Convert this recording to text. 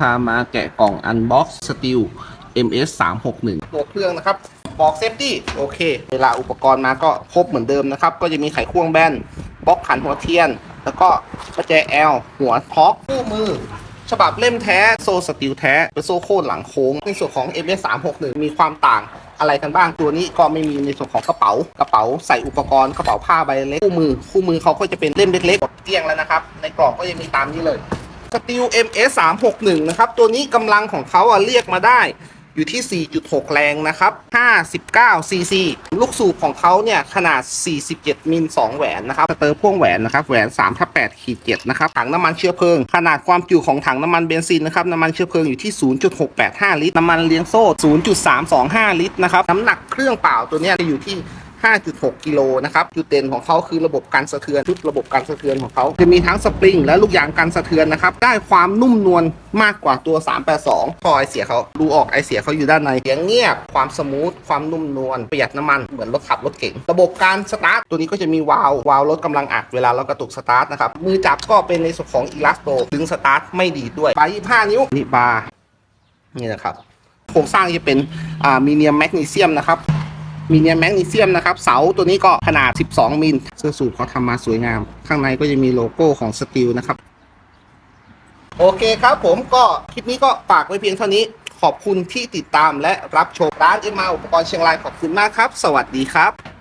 พามาแกะกล่อง Unbox Steel MS 3 6 1ตัวเครื่องนะครับบอกเซฟตี้โอเค เวลาอุปกรณ์มาก็ครบเหมือนเดิมนะครับ ก็จะมีไขควงแบนบล็อกขันหัวเทียน แล้วก็ประแจแอลหัวท็อกคู่มือ ฉบับเล่มแท้โซสติลแท้เป็นโซโค่นหลังโค้ง ในส่วนของ MS 3 6 1มีความต่างอะไรกันบ้างตัวนี้ก็ไม่มีในส่วนของกระเป๋ากระเป๋าใส่อุปกรณ์กระเป๋าผ้าใบเล็กคู่มือ คู่มือเขาก็จะเป็นเล่มเล็กๆกดเกลี้ยงแล้วนะครับ ในกล่องก็ยังมีตามนี้เลย สตีล MS 3 6 1นะครับ ตัวนี้กำลังของเขาอะเรียกมาได้อยู่ที่ 4.6 แรงนะครับ 59 cc ลูกสูบของเขาเนี่ย ขนาด 47 มิล 2 แหวนนะครับ สเตอร์พ่วงแหวนนะครับ แหวน3ทับ8ขีด7นะครับ ถังน้ำมันเชื้อเพลิง ขนาดความจุของถังน้ำมันเบนซินนะครับ น้ำมันเชื้อเพลิงอยู่ที่ 0.685 ลิตร น้ำมันเลี้ยงโซ่ 0.325 ลิตรนะครับ น้ำหนักเครื่องเปล่าตัวนี้จะอยู่ที่ 5.6 กิโลนะครับจุดเด่นของเขาคือระบบการสะเทือนชุดระบบการสะเทือนของเขาจะมีทั้งสปริงและลูกยางกันสะเทือนนะครับได้ความนุ่มนวลมากกว่าตัว 382พอไอเสียเขาดูออกไอเสียเขาอยู่ด้านในเสียงเงียบความสมูทความนุ่มนวลประหยัดน้ำมันเหมือนรถขับรถเก๋งระบบการสตาร์ทตัวนี้ก็จะมีวาล์ววาล์วลดกำลังอัดเวลาเรากระตุกสตาร์ทนะครับมือจับก็เป็นในส่วนของอีลาสโตดึงสตาร์ทไม่ดีด้วยบาร์25 นิ้วนี่บาร์นี่นะครับโครงสร้างจะเป็นอ่ามีเนียมแมกนีเซียมนะครับ มีเนียมแมกนีเซียมนะครับ เสาตัวนี้ก็ขนาด 12 มิล เสื้อสูทเขาทำมาสวยงาม ข้างในก็จะมีโลโก้ของสตีลนะครับ โอเคครับผมก็คลิปนี้ก็ฝากไว้เพียงเท่านี้ ขอบคุณที่ติดตามและรับชมร้านเอ็มมาอุปกรณ์เชียงรายขอบคุณมากครับ สวัสดีครับ